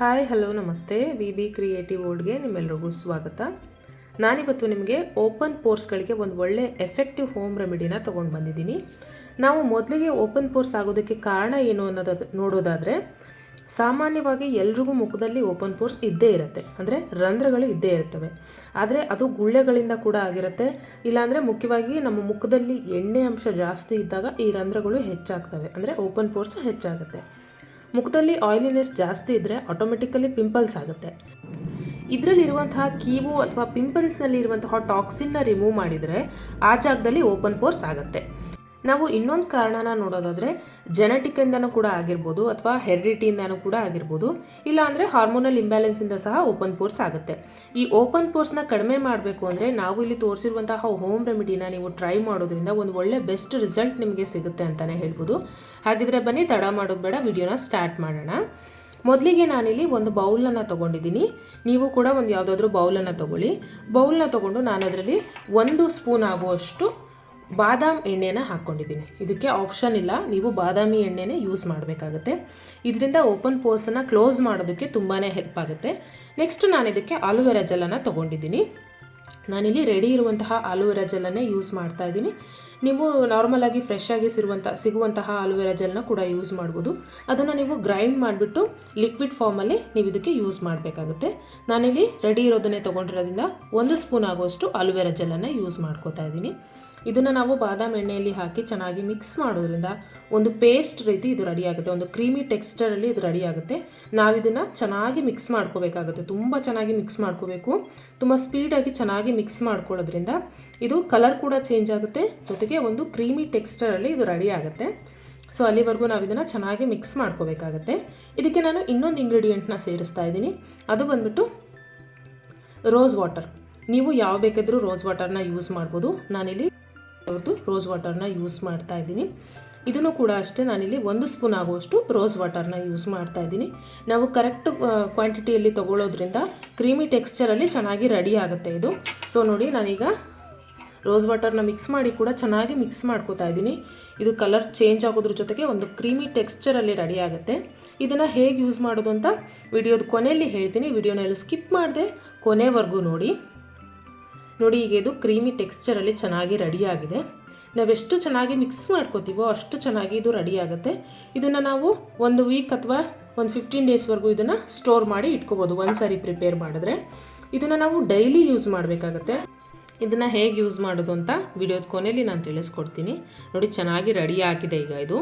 Hi, hello, ನಮಸ್ತೆ. V B creative ವರ್ಲ್ಡ್ಗೆ ನಿಮ್ಮೆಲ್ರಿಗೂ ಸ್ವಾಗತ. ನಾನಿವತ್ತು ನಿಮಗೆ ಓಪನ್ ಪೋರ್ಸ್ಗಳಿಗೆ ಒಂದು ಒಳ್ಳೆ ಎಫೆಕ್ಟಿವ್ ಹೋಮ್ ರೆಮಿಡಿನ ತೊಗೊಂಡು ಬಂದಿದ್ದೀನಿ. ನಾವು ಮೊದಲಿಗೆ ಓಪನ್ ಪೋರ್ಸ್ ಆಗೋದಕ್ಕೆ ಕಾರಣ ಏನು ಅನ್ನೋದು, ನೋಡೋದಾದರೆ, ಸಾಮಾನ್ಯವಾಗಿ ಎಲ್ರಿಗೂ ಮುಖದಲ್ಲಿ ಓಪನ್ ಪೋರ್ಸ್ ಇದ್ದೇ ಇರುತ್ತೆ. ಅಂದರೆ ರಂಧ್ರಗಳು ಇದ್ದೇ ಇರ್ತವೆ. ಆದರೆ ಅದು ಗುಳ್ಳೆಗಳಿಂದ ಕೂಡ ಆಗಿರುತ್ತೆ. ಇಲ್ಲಾಂದರೆ ಮುಖ್ಯವಾಗಿ ನಮ್ಮ ಮುಖದಲ್ಲಿ ಎಣ್ಣೆ ಅಂಶ ಜಾಸ್ತಿ ಇದ್ದಾಗ ಈ ರಂಧ್ರಗಳು ಹೆಚ್ಚಾಗ್ತವೆ. ಅಂದರೆ ಓಪನ್ ಪೋರ್ಸ್ ಹೆಚ್ಚಾಗುತ್ತೆ. ಮುಖದಲ್ಲಿ ಆಯಿಲಿನೆಸ್ ಜಾಸ್ತಿ ಇದ್ದರೆ ಆಟೋಮೆಟಿಕಲಿ ಪಿಂಪಲ್ಸ್ ಆಗುತ್ತೆ. ಇದರಲ್ಲಿರುವಂತಹ ಕೀವು ಅಥವಾ ಪಿಂಪಲ್ಸ್ನಲ್ಲಿ ಇರುವಂತಹ ಟಾಕ್ಸಿನ್ನ ರಿಮೂವ್ ಮಾಡಿದರೆ ಆ ಜಾಗದಲ್ಲಿ ಓಪನ್ ಪೋರ್ಸ್ ಆಗುತ್ತೆ. ನಾವು ಇನ್ನೊಂದು ಕಾರಣನ ನೋಡೋದಾದರೆ ಜೆನೆಟಿಕ್ಕಿಂದನೂ ಕೂಡ ಆಗಿರ್ಬೋದು ಅಥವಾ ಹೆರಿಡಿಟಿಯಿಂದನೂ ಕೂಡ ಆಗಿರ್ಬೋದು. ಇಲ್ಲ ಅಂದರೆ ಹಾರ್ಮೋನಲ್ ಇಂಬ್ಯಾಲೆನ್ಸಿಂದ ಸಹ ಓಪನ್ ಪೋರ್ಸ್ ಆಗುತ್ತೆ. ಈ ಓಪನ್ ಪೋರ್ಸ್ನ ಕಡಿಮೆ ಮಾಡಬೇಕು ಅಂದರೆ ನಾವು ಇಲ್ಲಿ ತೋರಿಸಿರುವಂತಹ ಹೋಮ್ ರೆಮಿಡಿನ ನೀವು ಟ್ರೈ ಮಾಡೋದ್ರಿಂದ ಒಂದು ಒಳ್ಳೆ ಬೆಸ್ಟ್ ರಿಸಲ್ಟ್ ನಿಮಗೆ ಸಿಗುತ್ತೆ ಅಂತಲೇ ಹೇಳ್ಬೋದು. ಹಾಗಿದ್ರೆ ಬನ್ನಿ, ತಡ ಮಾಡೋದು ಬೇಡ, ವಿಡಿಯೋನ ಸ್ಟಾರ್ಟ್ ಮಾಡೋಣ. ಮೊದಲಿಗೆ ನಾನಿಲ್ಲಿ ಒಂದು ಬೌಲನ್ನು ತೊಗೊಂಡಿದ್ದೀನಿ. ನೀವು ಕೂಡ ಒಂದು ಯಾವುದಾದ್ರೂ ಬೌಲನ್ನು ತೊಗೊಳ್ಳಿ. ಬೌಲನ್ನ ತೊಗೊಂಡು ನಾನು ಅದರಲ್ಲಿ ಒಂದು ಸ್ಪೂನ್ ಆಗುವಷ್ಟು ಬಾದಾಮ್ ಎಣ್ಣೆನ ಹಾಕ್ಕೊಂಡಿದ್ದೀನಿ. ಇದಕ್ಕೆ ಆಪ್ಷನ್ ಇಲ್ಲ. ನೀವು ಬಾದಾಮಿ ಎಣ್ಣೆನೇ ಯೂಸ್ ಮಾಡಬೇಕಾಗುತ್ತೆ. ಇದರಿಂದ ಓಪನ್ ಪೋರ್ಸನ್ನು ಕ್ಲೋಸ್ ಮಾಡೋದಕ್ಕೆ ತುಂಬಾ ಹೆಲ್ಪ್ ಆಗುತ್ತೆ. ನೆಕ್ಸ್ಟ್ ನಾನು ಇದಕ್ಕೆ ಆಲೋವೆರಾ ಜೆಲ್ಲನ್ನು ತೊಗೊಂಡಿದ್ದೀನಿ. ನಾನಿಲ್ಲಿ ರೆಡಿ ಇರುವಂತಹ ಆಲೋವೆರಾ ಜೆಲ್ಲನ್ನೇ ಯೂಸ್ ಮಾಡ್ತಾ ಇದ್ದೀನಿ. ನೀವು ನಾರ್ಮಲಾಗಿ ಫ್ರೆಶ್ ಆಗಿ ಸಿರುವಂಥ ಸಿಗುವಂತಹ ಆಲೋವೆರಾ ಜೆಲ್ನ ಕೂಡ ಯೂಸ್ ಮಾಡ್ಬೋದು. ಅದನ್ನು ನೀವು ಗ್ರೈಂಡ್ ಮಾಡಿಬಿಟ್ಟು ಲಿಕ್ವಿಡ್ ಫಾರ್ಮಲ್ಲಿ ನೀವು ಇದಕ್ಕೆ ಯೂಸ್ ಮಾಡಬೇಕಾಗುತ್ತೆ. ನಾನಿಲ್ಲಿ ರೆಡಿ ಇರೋದನ್ನೇ ತೊಗೊಂಡಿರೋದ್ರಿಂದ ಒಂದು ಸ್ಪೂನ್ ಆಗುವಷ್ಟು ಆಲೋವೆರಾ ಜೆಲ್ಲನ್ನು ಯೂಸ್ ಮಾಡ್ಕೋತಾ ಇದ್ದೀನಿ. ಇದನ್ನು ನಾವು ಬಾದಾಮಿ ಎಣ್ಣೆಯಲ್ಲಿ ಹಾಕಿ ಚೆನ್ನಾಗಿ ಮಿಕ್ಸ್ ಮಾಡೋದ್ರಿಂದ ಒಂದು ಪೇಸ್ಟ್ ರೀತಿ ಇದು ರೆಡಿ ಆಗುತ್ತೆ. ಒಂದು ಕ್ರೀಮಿ ಟೆಕ್ಸ್ಚರಲ್ಲಿ ಇದು ರೆಡಿ ಆಗುತ್ತೆ. ನಾವು ಇದನ್ನು ಚೆನ್ನಾಗಿ ಮಿಕ್ಸ್ ಮಾಡ್ಕೋಬೇಕಾಗುತ್ತೆ. ತುಂಬ ಚೆನ್ನಾಗಿ ಮಿಕ್ಸ್ ಮಾಡ್ಕೋಬೇಕು. ತುಂಬ ಸ್ಪೀಡಾಗಿ ಚೆನ್ನಾಗಿ ಮಿಕ್ಸ್ ಮಾಡ್ಕೊಳ್ಳೋದ್ರಿಂದ ಇದು ಕಲರ್ ಕೂಡ ಚೇಂಜ್ ಆಗುತ್ತೆ. ಜೊತೆಗೆ ಒಂದು ಕ್ರೀಮಿ ಟೆಕ್ಸ್ಚರಲ್ಲಿ ಇದು ರೆಡಿ ಆಗುತ್ತೆ. ಸೊ ಅಲ್ಲಿವರೆಗೂ ನಾವು ಇದನ್ನು ಚೆನ್ನಾಗಿ ಮಿಕ್ಸ್ ಮಾಡ್ಕೋಬೇಕಾಗತ್ತೆ. ಇದಕ್ಕೆ ನಾನು ಇನ್ನೊಂದು ಇಂಗ್ರೀಡಿಯೆಂಟ್ನ ಸೇರಿಸ್ತಾ ಇದ್ದೀನಿ. ಅದು ಬಂದ್ಬಿಟ್ಟು ರೋಸ್ ವಾಟರ್ ನೀವು ಯಾವ ಬೇಕಾದರೂ ರೋಸ್ ವಾಟರ್ನ ಯೂಸ್ ಮಾಡ್ಬೋದು. ನಾನಿಲ್ಲಿ ಅವ್ರದ್ದು ರೋಸ್ ವಾಟರ್ನ ಯೂಸ್ ಮಾಡ್ತಾ ಇದ್ದೀನಿ. ಇದನ್ನು ಕೂಡ ಅಷ್ಟೇ ನಾನಿಲ್ಲಿ ಒಂದು ಸ್ಪೂನ್ ಆಗುವಷ್ಟು ರೋಸ್ ವಾಟರ್ನ ಯೂಸ್ ಮಾಡ್ತಾ ಇದ್ದೀನಿ. ನಾವು ಕರೆಕ್ಟ್ ಕ್ವಾಂಟಿಟಿಯಲ್ಲಿ ತೊಗೊಳ್ಳೋದ್ರಿಂದ ಕ್ರೀಮಿ ಟೆಕ್ಸ್ಚರಲ್ಲಿ ಚೆನ್ನಾಗಿ ರೆಡಿ ಆಗುತ್ತೆ ಇದು. ಸೊ ನೋಡಿ ನಾನೀಗ ರೋಸ್ ವಾಟರ್ನ ಮಿಕ್ಸ್ ಮಾಡಿ ಕೂಡ ಚೆನ್ನಾಗಿ ಮಿಕ್ಸ್ ಮಾಡ್ಕೋತಾ ಇದ್ದೀನಿ. ಇದು ಕಲರ್ ಚೇಂಜ್ ಆಗೋದ್ರ ಜೊತೆಗೆ ಒಂದು ಕ್ರೀಮಿ ಟೆಕ್ಸ್ಚರಲ್ಲಿ ರೆಡಿ ಆಗುತ್ತೆ. ಇದನ್ನು ಹೇಗೆ ಯೂಸ್ ಮಾಡೋದು ಅಂತ ವಿಡಿಯೋದ ಕೊನೆಯಲ್ಲಿ ಹೇಳ್ತೀನಿ. ವಿಡಿಯೋನ ಎಲ್ಲ ಸ್ಕಿಪ್ ಮಾಡಿದೆ, ಕೊನೆವರೆಗೂ ನೋಡಿ. ನೋಡಿ, ಈಗ ಇದು ಕ್ರೀಮಿ ಟೆಕ್ಸ್ಚರಲ್ಲಿ ಚೆನ್ನಾಗಿ ರೆಡಿಯಾಗಿದೆ ನಾವೆಷ್ಟು ಚೆನ್ನಾಗಿ ಮಿಕ್ಸ್ ಮಾಡ್ಕೋತೀವೋ ಅಷ್ಟು ಚೆನ್ನಾಗಿ ಇದು ರೆಡಿ ಆಗುತ್ತೆ. ಇದನ್ನು ನಾವು ಒಂದು ವೀಕ್ ಅಥವಾ ಒಂದು ಫಿಫ್ಟೀನ್ ಡೇಸ್ವರೆಗೂ ಇದನ್ನು ಸ್ಟೋರ್ ಮಾಡಿ ಇಟ್ಕೋಬೋದು. ಒಂದು ಸಾರಿ ಪ್ರಿಪೇರ್ ಮಾಡಿದ್ರೆ. ಇದನ್ನು ನಾವು ಡೈಲಿ ಯೂಸ್ ಮಾಡಬೇಕಾಗತ್ತೆ. ಇದನ್ನು ಹೇಗೆ ಯೂಸ್ ಮಾಡೋದು ಅಂತ ವಿಡಿಯೋದ ಕೊನೆಯಲ್ಲಿ ನಾನು ತಿಳಿಸ್ಕೊಡ್ತೀನಿ. ನೋಡಿ, ಚೆನ್ನಾಗಿ ರೆಡಿ ಆಗಿದೆ ಈಗ ಇದು.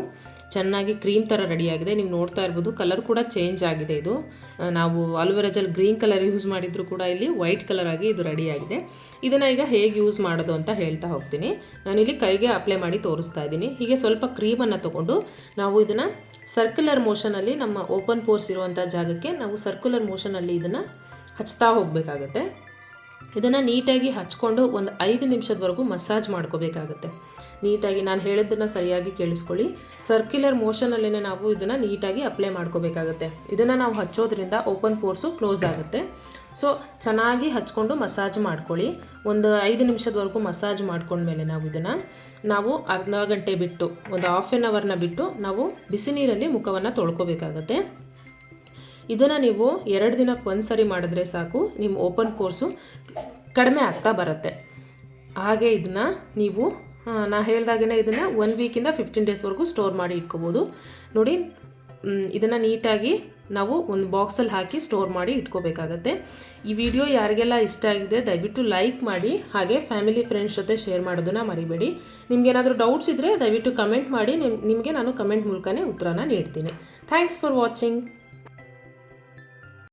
ಚೆನ್ನಾಗಿ ಕ್ರೀಮ್ ಥರ ರೆಡಿಯಾಗಿದೆ ನೀವು ನೋಡ್ತಾ ಇರ್ಬೋದು ಕಲರ್ ಕೂಡ ಚೇಂಜ್ ಆಗಿದೆ ಇದು. ನಾವು aloe vera gel green colour use ಮಾಡಿದ್ರು ಕೂಡ ಇಲ್ಲಿ ವೈಟ್ ಕಲರ್ ಆಗಿ ಇದು ರೆಡಿಯಾಗಿದೆ ಇದನ್ನು ಈಗ ಹೇಗೆ ಯೂಸ್ ಮಾಡೋದು ಅಂತ ಹೇಳ್ತಾ ಹೋಗ್ತೀನಿ. ನಾನಿಲ್ಲಿ ಕೈಗೆ ಅಪ್ಲೈ ಮಾಡಿ ತೋರಿಸ್ತಾ ಇದ್ದೀನಿ. ಹೀಗೆ ಸ್ವಲ್ಪ ಕ್ರೀಮನ್ನು ತೊಗೊಂಡು ನಾವು ಇದನ್ನು ಸರ್ಕ್ಯುಲರ್ ಮೋಷನಲ್ಲಿ ನಮ್ಮ ಓಪನ್ ಪೋರ್ಸ್ ಇರುವಂಥ ಜಾಗಕ್ಕೆ ನಾವು ಸರ್ಕ್ಯುಲರ್ ಮೋಷನಲ್ಲಿ ಇದನ್ನು ಹಚ್ತಾ ಹೋಗಬೇಕಾಗತ್ತೆ. ಇದನ್ನು ನೀಟಾಗಿ ಹಚ್ಕೊಂಡು ಒಂದು ಐದು ನಿಮಿಷದವರೆಗೂ ಮಸಾಜ್ ಮಾಡ್ಕೋಬೇಕಾಗತ್ತೆ. ನೀಟಾಗಿ ನಾನು ಹೇಳಿದ್ದನ್ನು ಸರಿಯಾಗಿ ಕೇಳಿಸ್ಕೊಳ್ಳಿ. ಸರ್ಕ್ಯುಲರ್ ಮೋಷನಲ್ಲೇ ನಾವು ಇದನ್ನು ನೀಟಾಗಿ ಅಪ್ಲೈ ಮಾಡ್ಕೋಬೇಕಾಗತ್ತೆ. ಇದನ್ನು ನಾವು ಹಚ್ಚೋದ್ರಿಂದ ಓಪನ್ ಪೋರ್ಸು ಕ್ಲೋಸ್ ಆಗುತ್ತೆ. ಸೊ ಚೆನ್ನಾಗಿ ಹಚ್ಕೊಂಡು ಮಸಾಜ್ ಮಾಡ್ಕೊಳ್ಳಿ. ಒಂದು ಐದು ನಿಮಿಷದವರೆಗೂ ಮಸಾಜ್ ಮಾಡ್ಕೊಂಡ್ಮೇಲೆ ನಾವು ಇದನ್ನು, ನಾವು ಅರ್ಧ ಗಂಟೆ ಬಿಟ್ಟು, ಒಂದು ಹಾಫ್ ಆನ್ ಅವರ್ನ ಬಿಟ್ಟು ನಾವು ಬಿಸಿ ನೀರಲ್ಲಿ ಮುಖವನ್ನು ತೊಳ್ಕೊಬೇಕಾಗತ್ತೆ. ಇದನ್ನು ನೀವು ಎರಡು ದಿನಕ್ಕೆ ಒಂದು ಸರಿ ಮಾಡಿದ್ರೆ ಸಾಕು, ನಿಮ್ಮ ಓಪನ್ ಕೋರ್ಸು ಕಡಿಮೆ ಆಗ್ತಾ ಬರುತ್ತೆ. ಹಾಗೆ ಇದನ್ನು ನೀವು ನಾ ಹೇಳ್ದಾಗೇ ಇದನ್ನು ಒನ್ ವೀಕಿಂದ ಫಿಫ್ಟೀನ್ ಡೇಸ್ವರೆಗೂ ಸ್ಟೋರ್ ಮಾಡಿ ಇಟ್ಕೋಬೋದು. ನೋಡಿ ಇದನ್ನು ನೀಟಾಗಿ ನಾವು ಒಂದು ಬಾಕ್ಸಲ್ಲಿ ಹಾಕಿ ಸ್ಟೋರ್ ಮಾಡಿ ಇಟ್ಕೋಬೇಕಾಗತ್ತೆ. ಈ ವಿಡಿಯೋ ಯಾರಿಗೆಲ್ಲ ಇಷ್ಟ ಆಗಿದೆ, ದಯವಿಟ್ಟು ಲೈಕ್ ಮಾಡಿ, ಹಾಗೆ ಫ್ಯಾಮಿಲಿ ಫ್ರೆಂಡ್ಸ್ ಜೊತೆ ಶೇರ್ ಮಾಡೋದನ್ನು ಮರಿಬೇಡಿ. ನಿಮಗೇನಾದರೂ ಡೌಟ್ಸ್ ಇದ್ದರೆ ದಯವಿಟ್ಟು ಕಮೆಂಟ್ ಮಾಡಿ, ನಿಮ್, ನಿಮಗೆ ನಾನು ಕಮೆಂಟ್ ಮೂಲಕನೇ ಉತ್ತರನ ನೀಡ್ತೀನಿ. Thanks for watching